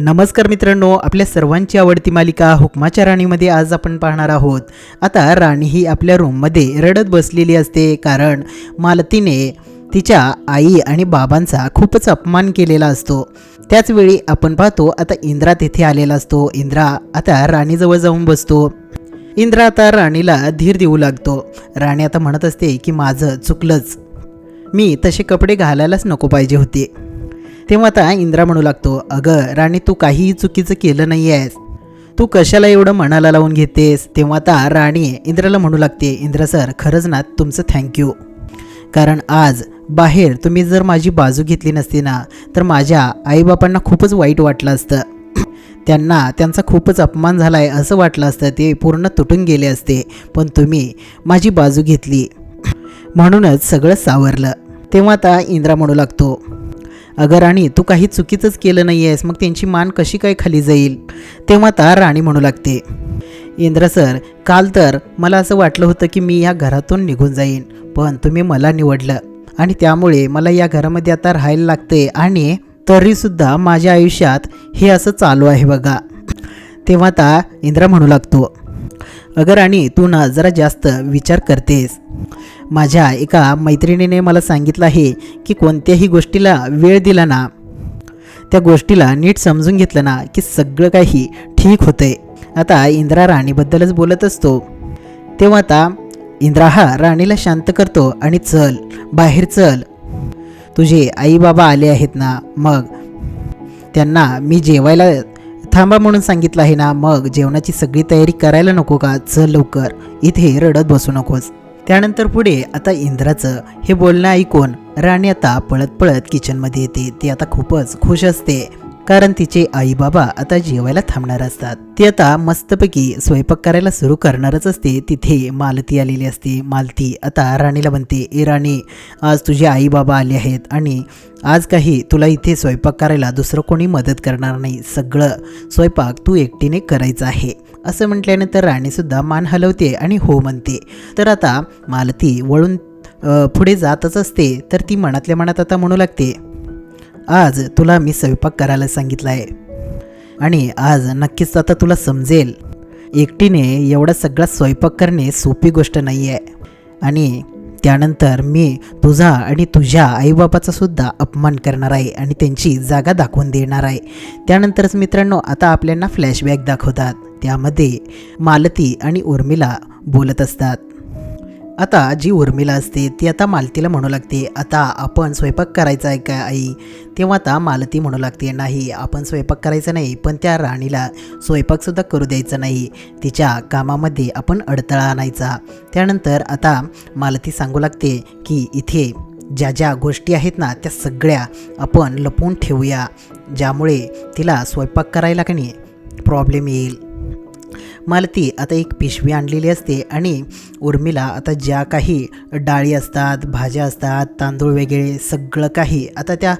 नमस्कार मित्रांनो आपल्या सर्वांची आवडती मालिका हुकमाच्या राणीमध्ये आज आपण पाहणार आहोत. आता राणी ही आपल्या रूममध्ये रडत बसलेली असते कारण मालतीने तिच्या आई आणि बाबांचा खूपच अपमान केलेला असतो. त्याचवेळी आपण पाहतो आता इंद्रा तेथे आलेला असतो. इंद्रा आता राणीजवळ जाऊन बसतो. इंद्रा आता राणीला धीर देऊ लागतो. राणी आता म्हणत असते की माझं चुकलंच. मी तसे कपडे घालायलाच नको पाहिजे होते. तेव्हा आता इंद्रा म्हणू लागतो अगं राणी तू काहीही चुकीचं केलं नाही आहेस तू कशाला एवढं मनाला लावून घेतेस? तेव्हा आता राणी इंद्राला म्हणू लागते इंद्रा सर खरंच ना तुमचं थँक्यू कारण आज बाहेर तुम्ही जर माझी बाजू घेतली नसती ना तर माझ्या आईबापांना खूपच वाईट वाटलं असतं. त्यांना त्यांचा खूपच अपमान झाला आहे असं वाटलं असतं ते पूर्ण तुटून गेले असते. पण तुम्ही माझी बाजू घेतली. म्हणूनच सगळं सावरलं. तेव्हा आता इंद्रा म्हणू लागतो अगं राणी तू काही चुकीचंच केलं नाही आहेस मग त्यांची मान कशी काय खाली जाईल? तेव्हा आता राणी म्हणू लागते इंद्र सर काल तर मला असं वाटलं होतं की मी या घरातून निघून जाईन पण तुम्ही मला निवडलं. आणि त्यामुळे मला या घरामध्ये आता राहायला लागते आणि तरीसुद्धा माझ्या आयुष्यात हे असं चालू आहे बघा. तेव्हा आता इंद्रा म्हणू लागतो अगं राणी तू ना जरा जास्त विचार करतेस. माझ्या एका मैत्रिणीने मला सांगितलं आहे की कोणत्याही गोष्टीला वेळ दिला ना त्या गोष्टीला नीट समजून घेतलं ना की सगळं काही ठीक होतंय. आता इंद्रा राणीबद्दलच बोलत असतो. तेव्हा आता इंद्रा हा राणीला शांत करतो आणि चल बाहेर चल. तुझे आई बाबा आले आहेत ना मग त्यांना मी जेवायला थांबा म्हणून सांगितलं आहे ना मग जेवणाची सगळी तयारी करायला नको का? चल लवकर. इथे रडत बसू नकोस. त्यानंतर पुढे आता इंद्राचं हे बोलणं ऐकून राणी आता पळत पळत किचनमध्ये येते. ती आता खूपच खुश असते. कारण तिचे आई बाबा आता जेवायला थांबणार असतात. ती आता मस्तपैकी स्वयंपाक करायला सुरू करणारच असते. तिथे मालती आलेली असते. मालती आता राणीला म्हणते ए राणी आज तुझे आई बाबा आले आहेत आणि आज काही तुला इथे स्वयंपाक करायला दुसरं कोणी मदत करणार नाही. सगळं स्वयंपाक तू एकटीने करायचं आहे. असं म्हटल्यानंतर राणीसुद्धा मान हलवते आणि हो म्हणते. तर आता मालती वळून पुढे जातच असते. तर ती मनातल्या मनात आता म्हणू लागते आज तुला मी स्वयंपाक करायला सांगितला आहे. आणि आज नक्कीच आता तुला समजेल. एकटीने एवढा सगळा स्वयंपाक करणे सोपी गोष्ट नाही आहे आणि त्यानंतर मी तुझा आणि तुझ्या आईबापाचासुद्धा अपमान करणार आहे आणि त्यांची जागा दाखवून देणार आहे. त्यानंतरच मित्रांनो आता आपल्याला फ्लॅशबॅक दाखवतात. त्यामध्ये मालती आणि उर्मिला बोलत असतात. आता जी उर्मिला असते ती आता मालतीला म्हणू लागते. आता आपण स्वयंपाक करायचा आहे का आई? तेव्हा आता मालती म्हणू लागते नाही आपण स्वयंपाक करायचा नाही पण त्या राणीला स्वयंपाकसुद्धा करू द्यायचा नाही. तिच्या कामामध्ये आपण अडथळा आणायचा. त्यानंतर आता मालती सांगू लागते की इथे ज्या ज्या गोष्टी आहेत ना त्या सगळ्या आपण लपवून ठेवूया ज्यामुळे तिला स्वयंपाक करायला का नाही प्रॉब्लेम येईल. मालती आता एक पिशवी आणलेली असते आणि उर्मिला आता ज्या काही डाळी असतात भाज्या असतात तांदूळ वगैरे सगळं काही आता त्या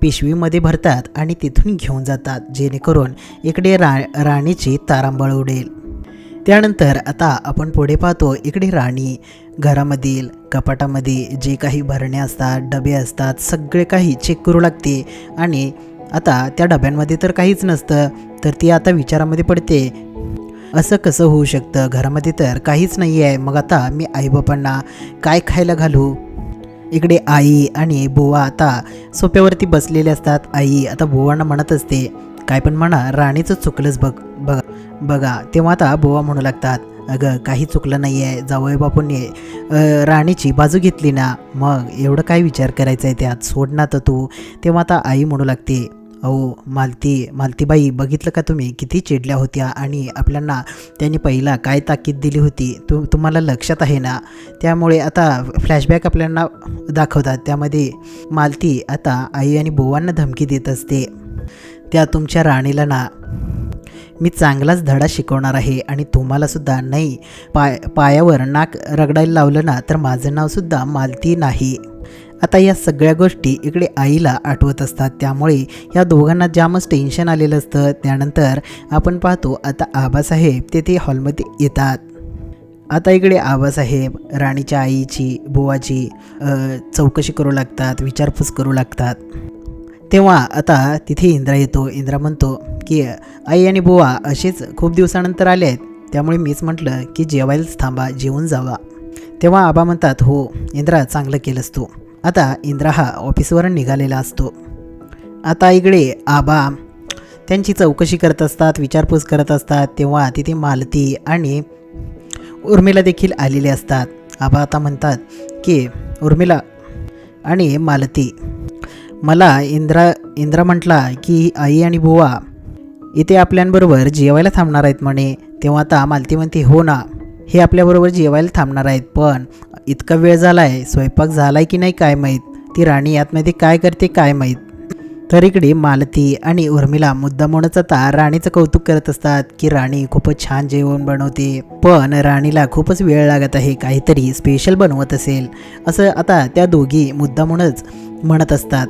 पिशवीमध्ये भरतात आणि तिथून घेऊन जातात जेणेकरून इकडे रा राणीची तारांबळ उडेल. त्यानंतर आता आपण पुढे पाहतो इकडे राणी घरामधील कपाटामध्ये जे काही भरणे असतात डबे असतात सगळे काही चेक करू लागते आणि आता त्या डब्यांमध्ये तर काहीच नसतं तर ती आता विचारामध्ये पडते असं कसं होऊ शकतं? घरामध्ये तर काहीच नाही आहे मग आता मी आईबापांना काय खायला घालू? इकडे आई आणि बुवा आता सोप्यावरती बसलेले असतात. आई आता बुवांना म्हणत असते काय पण म्हणा राणीचं चुकलंच बघ बघा बघा. तेव्हा आता बुवा म्हणू लागतात अगं काही चुकलं नाही आहे जावई बापूंनी राणीची बाजू घेतली ना मग एवढं काय विचार करायचा आहे त्यात? सोड ना तर तू. तेव्हा आता आई म्हणू लागते अहो मालती मालतीबाई बघितलं का तुम्ही? किती चिडल्या होत्या आणि आपल्याला त्यांनी पहिला काय ताकीद दिली होती? तु तुम्हाला लक्षात आहे ना? त्यामुळे आता फ्लॅशबॅक आपल्याला दाखवतात. त्यामध्ये मालती आता आई आणि बुवांना धमकी देत असते. त्या तुमच्या राणीला ना मी चांगलाच धडा शिकवणार आहे आणि तुम्हालासुद्धा नाही. पाय पायावर नाक रगडायला लावलं ना तर माझं नावसुद्धा मालती नाही. आता या सगळ्या गोष्टी इकडे आईला आठवत असतात. त्यामुळे या दोघांना जामच टेन्शन आलेलं असतं. त्यानंतर आपण पाहतो आता आबासाहेब तेथे हॉलमध्ये येतात. आता इकडे आबासाहेब राणीच्या आईची बुवाची चौकशी करू लागतात विचारपूस करू लागतात. तेव्हा आता तिथे इंद्रा येतो. इंद्रा म्हणतो की आई आणि बुवा असेच खूप दिवसानंतर आले आहेत त्यामुळे मीच म्हटलं की जेवायलाच थांबा जेवून जावा. तेव्हा आबा म्हणतात हो इंद्रा चांगलं केलंस तू. आता इंद्रा हा ऑफिसवर निघालेला असतो. आता इकडे आबा त्यांची चौकशी करत असतात विचारपूस करत असतात तेव्हा तिथे मालती आणि उर्मिला देखील आलेले असतात. आबा आता म्हणतात की उर्मिला आणि मालती मला इंद्रा इंद्रा म्हटला की आई आणि बुवा इथे आपल्यांबरोबर जेवायला थांबणार आहेत म्हणे. तेव्हा आता मालती म्हणते हो ना हे आपल्याबरोबर जेवायला थांबणार आहेत पण इतका वेळ झाला आहे स्वयंपाक झाला आहे की नाही काय माहीत? ती राणी आतमध्ये काय करते काय माहीत? तर इकडे मालती आणि उर्मिला मुद्दामूनच आता राणीचं कौतुक करत असतात की राणी खूपच छान जेवण बनवते. पण राणीला खूपच वेळ लागत आहे काहीतरी स्पेशल बनवत असेल. असं आता त्या दोघी मुद्दामूनच म्हणत असतात.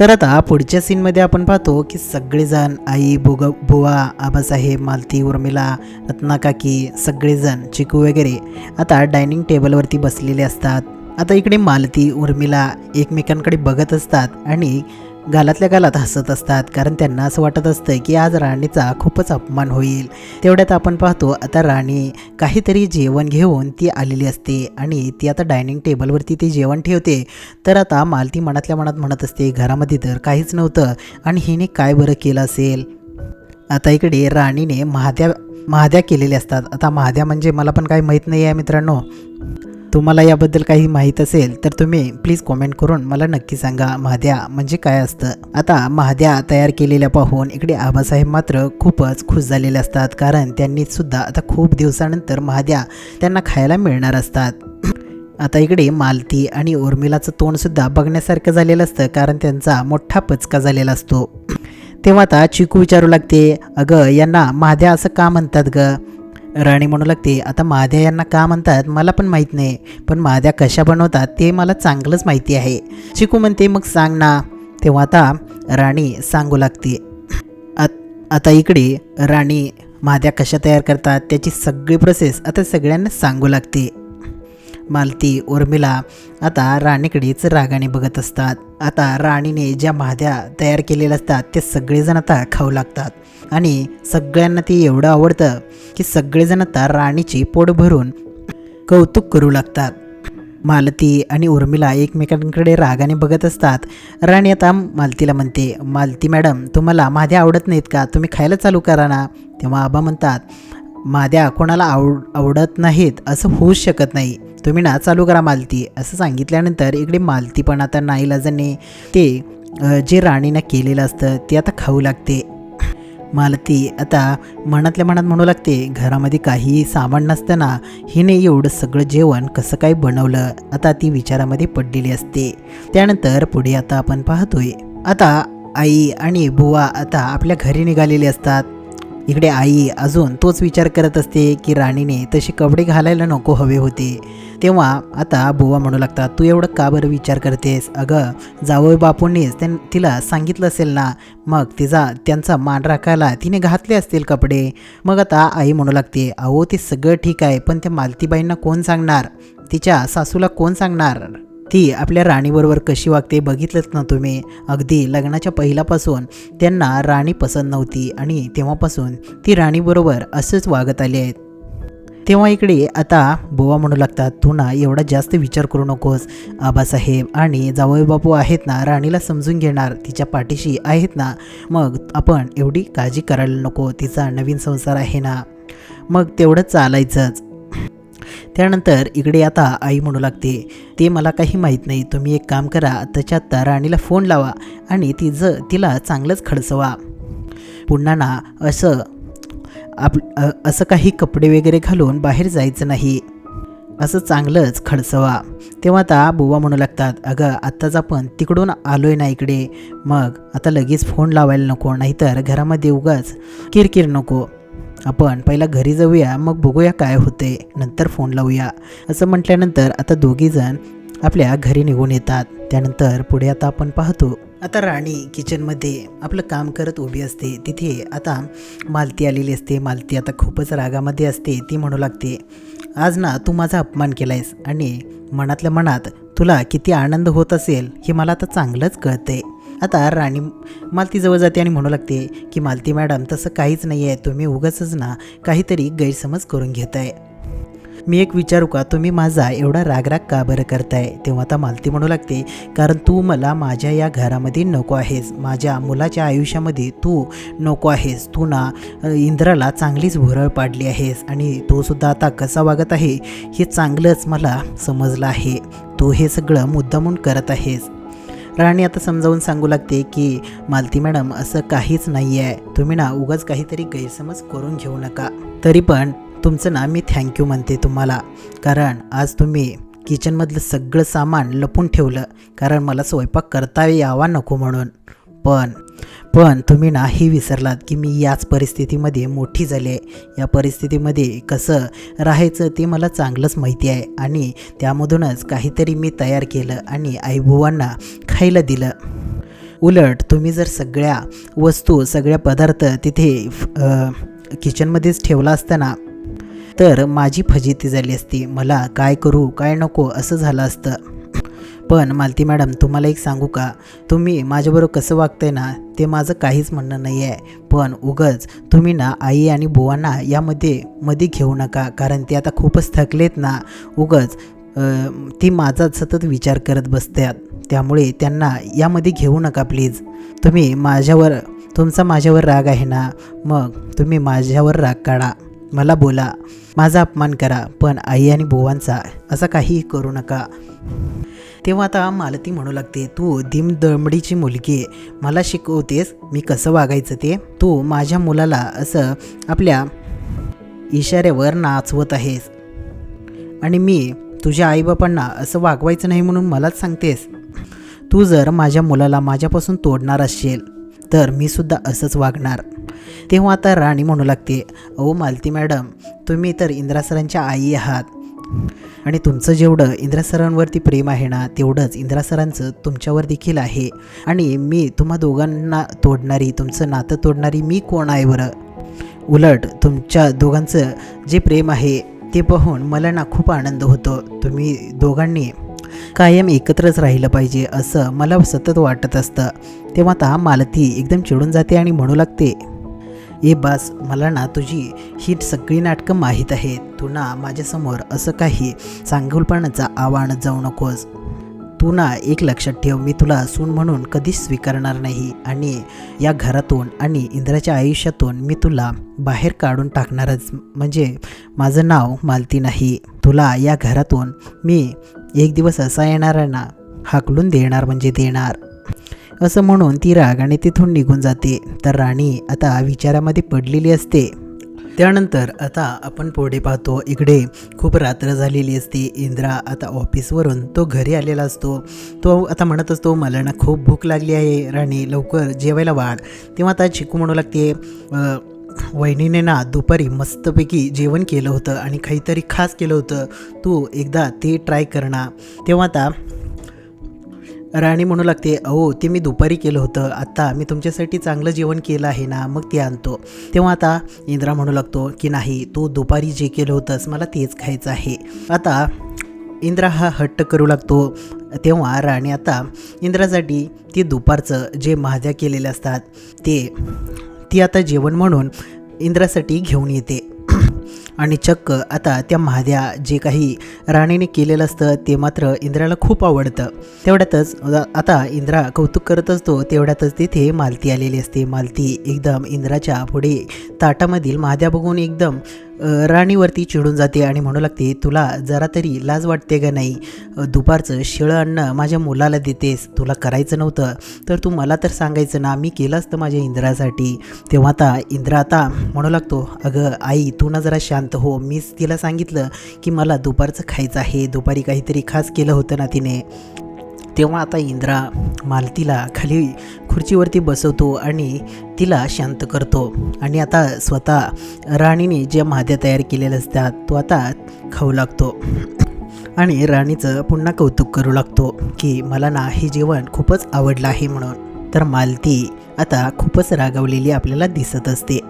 तर आता पुढच्या सीनमध्ये आपण पाहतो की सगळेजण आई बुग बुवा आबासाहेब मालती उर्मिला रत्नाकाकी सगळेजण चिकू वगैरे आता डायनिंग टेबलवरती बसलेले असतात. आता इकडे मालती उर्मिला एकमेकांकडे बघत असतात आणि गालातल्या गालात हसत असतात कारण त्यांना असं वाटत असतं की आज राणीचा खूपच अपमान होईल. तेवढ्यात आपण पाहतो आता राणी काहीतरी जेवण घेऊन ती आलेली असते आणि ती आता डायनिंग टेबलवरती ते जेवण ठेवते. तर आता मालती मनातल्या मनात म्हणत असते घरामध्ये तर काहीच नव्हतं आणि हिने काय बरं केलं असेल? आता इकडे राणीने महाद्या महाद्या केलेल्या असतात. आता महाद्या म्हणजे मला पण काही माहीत नाही आहे मित्रांनो. तुम्हाला याबद्दल काही माहीत असेल तर तुम्ही प्लीज कॉमेंट करून मला नक्की सांगा महाद्या म्हणजे काय असतं? आता महाद्या तयार केलेल्या पाहून इकडे आबासाहेब मात्र खूपच खुश झालेले असतात कारण त्यांनी सुद्धा आता खूप दिवसानंतर महाद्या त्यांना खायला मिळणार असतात. आता इकडे मालती आणि उर्मिलाचं तोंडसुद्धा बघण्यासारखं झालेलं असतं कारण त्यांचा मोठा पचका झालेला असतो. तेव्हा आता चिकू विचारू लागते अगं यांना महाद्या असं का म्हणतात गं? राणी म्हणू लागते आता महाद्या यांना का म्हणतात मला पण माहीत नाही पण महाद्या कशा बनवतात ते मला चांगलंच माहिती आहे. चिकू म्हणते मग सांग ना. तेव्हा आता राणी सांगू लागते आता इकडे राणी महाद्या कशा तयार करतात त्याची सगळी प्रोसेस आता सगळ्यांना सांगू लागते. मालती उर्मिला आता राणीकडेच रागाने बघत असतात. आता राणीने ज्या महाद्या तयार केलेल्या असतात ते सगळेजण आता खाऊ लागतात. आणि सगळ्यांना ते एवढं आवडतं की सगळेजण आता राणीची पोट भरून कौतुक करू लागतात. मालती आणि उर्मिला एकमेकांकडे रागाने बघत असतात. राणी आता मालतीला म्हणते मालती मॅडम तुम्हाला माझ्या आवडत नाहीत का? तुम्ही खायला चालू करा ना. तेव्हा आबा म्हणतात माद्या कोणाला आवड आवडत नाहीत असं होऊच शकत नाही. तुम्ही ना चालू करा मालती असं सांगितल्यानंतर इकडे मालती पण आता नाईलाजाने ते जे राणीनं केलेलं असतं ते आता खाऊ लागते. मालती आता मनातल्या मनात म्हणू लागते घरामध्ये काही सामान नसताना हिने एवढं सगळं जेवण कसं काय बनवलं? आता ती विचारामध्ये पडलेली असते. त्यानंतर पुढे आता आपण पाहतोय. आता आई आणि बुवा आता आपल्या घरी निघालेले असतात. इकडे आई अजून तोच विचार करत असते की राणीने तसे कपडे घालायला नको हवे होते. तेव्हा आता बुवा म्हणू लागतात तू एवढं का बरं विचार करतेस? अगं जावई बापूंनीच त्यां तिला सांगितलं असेल ना मग तिचा त्यांचा मान राखायला तिने घातले असतील कपडे. मग आता आई म्हणू लागते अहो ते सगळं ठीक आहे पण त्या मालतीबाईंना कोण सांगणार? तिच्या सासूला कोण सांगणार? ती आपल्या राणीबरोबर कशी वागते बघितलंच ना तुम्ही. अगदी लग्नाच्या पहिल्यापासून त्यांना राणी पसंत नव्हती आणि तेव्हापासून ती राणीबरोबर असंच वागत आली आहेत. तेव्हा इकडे आता बोवा म्हणू लागतात तू ना एवढा जास्त विचार करू नकोस. आबासाहेब आणि जावई बापू आहेत ना राणीला समजून घेणार तिच्या पाठीशी आहेत ना. मग आपण एवढी काळजी करायला नको तिचा नवीन संसार आहे ना. मग तेवढं चालायचंच. त्यानंतर इकडे आता आई म्हणू लागते ते मला काही माहीत नाही तुम्ही एक काम करा त्याच्यात राणीला फोन लावा आणि तिचं तिला चांगलंच खडसवा. पुन्हा ना असं आप असं काही कपडे वगैरे घालून बाहेर जायचं नाही. असं चांगलंच खडसवा. तेव्हा आता बुवा म्हणू लागतात अगं आत्ताच आपण तिकडून आलो आहे ना इकडे. मग आता लगेच फोन लावायला नको नाहीतर घरामध्ये उगाच किरकिर नको. आपण पहिला घरी जाऊया मग बघूया काय होते. नंतर फोन लावूया. असं म्हटल्यानंतर आता दोघीजण आपल्या घरी निघून येतात. त्यानंतर पुढे आता आपण पाहतो. आता राणी किचनमध्ये आपलं काम करत उभी असते. तिथे आता मालती आलेली असते. मालती आता खूपच रागामध्ये असते. ती म्हणू लागते आज ना तू माझा अपमान केला आहेस आणि मनातल्या मनात तुला किती आनंद होत असेल हे मला आता चांगलंच कळतंय. आता राणी मालतीजवळ जाते आणि म्हणू लागते की मालती मॅडम तसं काहीच नाही आहे तुम्ही उगाचच ना काहीतरी गैरसमज करून घेत आहे मी एक विचारू का? तुम्ही माझा एवढा रागराग का बरं करताय? तेव्हा आता मालती म्हणू लागते कारण तू मला माझ्या या घरामध्ये नको आहेस. माझ्या मुलाच्या आयुष्यामध्ये तू नको आहेस. तू ना इंद्राला चांगलीच भुरळ पाडली आहेस आणि तो सुद्धा आता कसा वागत आहे हे चांगलंच मला समजलं आहे. तू हे सगळं मुद्दामून करत आहेस. राणी आता समजावून सांगू लागते की मालती मॅडम असं काहीच नाही आहे तुम्ही ना उगाच काहीतरी गैरसमज करून घेऊ नका. तरी पण तुमचं ना मी थँक्यू म्हणते तुम्हाला. कारण आज तुम्ही किचनमधलं सगळं सामान लपून ठेवलं. कारण मला स्वयंपाक करता यावा नको म्हणून. पण पण तुम्ही ना हे विसरलात की मी याच परिस्थितीमध्ये मोठी झाली आहे. या परिस्थितीमध्ये कसं राहायचं ते मला चांगलंच माहिती आहे आणि त्यामधूनच काहीतरी मी तयार केलं आणि आईबुवांना खायला दिलं. उलट तुम्ही जर सगळ्या वस्तू सगळ्या पदार्थ तिथे किचनमध्येच ठेवला असताना तर माझी फजिती झाली असती. मला काय करू काय नको असं झालं असतं. पण मालती मॅडम तुम्हाला एक सांगू का? तुम्ही माझ्याबरोबर कसं वागताय ना ते माझं काहीच म्हणणं नाही आहे पण उगच तुम्ही ना आई आणि बुवांना यामध्ये मध्ये घेऊ नका कारण ते आता खूपच थकलेत ना. उगच ती माझा सतत विचार करत बसतात. त्यामुळे त्यांना यामध्ये घेऊ नका प्लीज. तुम्ही माझ्यावर तुमचा माझ्यावर राग आहे ना मग तुम्ही माझ्यावर राग काढा. मला बोला माझा अपमान करा पण आई आणि बुवांचा असा काहीही करू नका. तेव्हा आता मालती म्हणू लागते तू दिम दमडीची मुलगी आहे. मला शिकवतेस मी कसं वागायचं ते? तू माझ्या मुलाला असं आपल्या इशाऱ्यावर नाचवत आहेस. आणि मी तुझ्या आईबापांना असं वागवायचं नाही म्हणून मलाच सांगतेस. तू जर माझ्या मुलाला माझ्यापासून तोडणार असेल तर मी सुद्धा असंच वागणार. तेव्हा आता राणी म्हणू लागते अहो मालती मॅडम तुम्ही तर इंद्रासरांच्या आई आहात. आणि तुमचं जेवढं इंद्रासरांवरती प्रेम आहे ना तेवढंच इंद्रासरांचं तुमच्यावर देखील आहे. आणि मी तुम्हा दोघांना तोडणारी तुमचं नातं तोडणारी मी कोण आहे बरं? उलट तुमच्या दोघांचं जे प्रेम आहे ते पाहून मला ना खूप आनंद होतो. तुम्ही दोघांनी कायम एकत्रच राहिलं पाहिजे असं मला सतत वाटत असतं. तेव्हा आता मालती एकदम चिडून जाते आणि म्हणू लागते ए बास मला ना तुझी ही सगळी नाटकं माहीत आहेत. तू ना माझ्यासमोर असं काही चांगुलपणाचा आव्हान जाऊ नकोस. तू ना एक लक्षात ठेव मी तुला सून म्हणून कधीच स्वीकारणार नाही. आणि या घरातून आणि इंद्राच्या आयुष्यातून मी तुला बाहेर काढून टाकणारच म्हणजे माझं नाव मालती नाही. तुला या घरातून मी एक दिवस असा येणार ना हाकलून देणार म्हणजे देणार. असं म्हणून ती रागाने तिथून निघून जाते. तर राणी आता विचारामध्ये पडलेली असते. त्यानंतर आता आपण पुढे पाहतो इकडे खूप रात्र झालेली असते. इंद्रा आता ऑफिसवरून तो घरी आलेला असतो. तो आता म्हणत असतो मला ना खूप भूक लागली आहे राणी लवकर जेवायला वाढ. तेव्हा आता चिकू म्हणू लागते वहिनीने ना दुपारी मस्तपैकी जेवण केलं होतं आणि काहीतरी खास केलं होतं. तू एकदा ते ट्राय करणा तेव्हा आता राणी म्हणू लागते अहो ते मी दुपारी केलं होतं. आत्ता मी तुमच्यासाठी चांगलं जेवण केलं आहे ना मग ते आणतो. तेव्हा आता इंद्रा म्हणू लागतो की नाही तू दुपारी जे केलं होतंस मला तेच खायचं आहे. आता इंद्रा हा हट्ट करू लागतो. तेव्हा राणी आता इंद्रासाठी ती दुपारचं जे महाद्या केलेले असतात ते ती आता जेवण म्हणून इंद्रासाठी घेऊन येते. आणि चक्क आता त्या महाद्या जे काही राणीने केलेलं असतं ते मात्र इंद्राला खूप आवडतं. तेवढ्यातच आता इंद्रा कौतुक करत असतो तेवढ्यातच तिथे मालती आलेली असते. मालती एकदम इंद्राच्या पुढे ताटामधील महाद्या बघून एकदम राणीवरती चिडून जाते आणि म्हणू लागते तुला जरा तरी लाज वाटते का नाही? दुपारचं शिळं अन्न माझ्या मुलाला देतेस तुला करायचं नव्हतं. तर तू मला तर सांगायचं ना मी केलं असतं माझ्या इंद्रासाठी. तेव्हा आता इंद्रा आता म्हणू लागतो अगं आई तू ना जरा शांत हो. मीच तिला सांगितलं की मला दुपारचं खायचं आहे. दुपारी काहीतरी खास केलं होतं ना तिने. तेव्हा आता इंद्रा मालतीला खाली खुर्चीवरती बसवतो आणि तिला शांत करतो. आणि आता स्वतः राणीने ज्या माद्या तयार केलेल्या असतात तो आता खाऊ लागतो. आणि राणीचं पुन्हा कौतुक करू लागतो की मला ना हे जेवण खूपच आवडलं आहे म्हणून. तर मालती आता खूपच रागावलेली आपल्याला दिसत असते.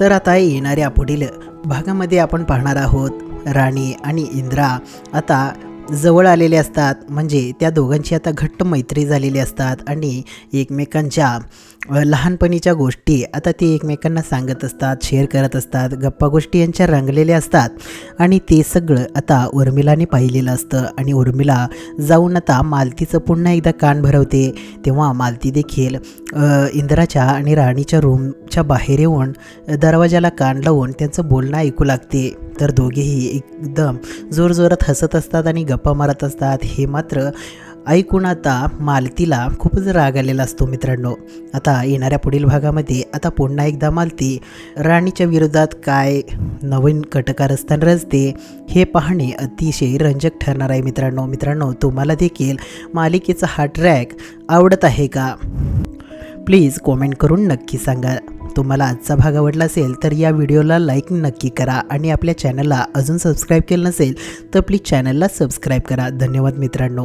तर आता येणाऱ्या पुढील भागामध्ये आपण पाहणार आहोत राणी आणि इंद्रा आता जवळ आलेले असतात. म्हणजे त्या दोघांची आता घट्ट मैत्री झालेली असतात आणि एकमेकांच्या लहानपणीच्या गोष्टी आता ते एकमेकांना सांगत असतात शेअर करत असतात गप्पा गोष्टी यांच्या रंगलेल्या असतात. आणि ते सगळं आता उर्मिलाने पाहिलेलं असतं आणि उर्मिला जाऊन आता मालतीचं पुन्हा एकदा कान भरवते. तेव्हा मालती देखील इंदिराच्या आणि राणीच्या रूमच्या बाहेर येऊन दरवाजाला कान लावून त्यांचं बोलणं ऐकू लागते. तर दोघेही एकदम जोरजोरात हसत असतात आणि गप्पा गप्पा मारत असतात हे मात्र ऐकून आता मालतीला खूपच राग आलेला असतो मित्रांनो. आता येणाऱ्या पुढील भागामध्ये आता पुन्हा एकदा मालती राणीच्या विरोधात काय नवीन कटकार कटकारस्थान रचते हे पाहणे अतिशय रंजक ठरणार आहे मित्रांनो. मित्रांनो तुम्हाला देखील मालिकेचा हा ट्रॅक आवडत आहे का? प्लीज कॉमेंट करून नक्की सांगा. तुम्हाला आजचा भाग आवडला असेल तर या व्हिडिओला लाईक नक्की करा आणि आपल्या चॅनलला अजून सबस्क्राईब केलं नसेल तर प्लीज चॅनलला सबस्क्राईब करा. धन्यवाद मित्रांनो.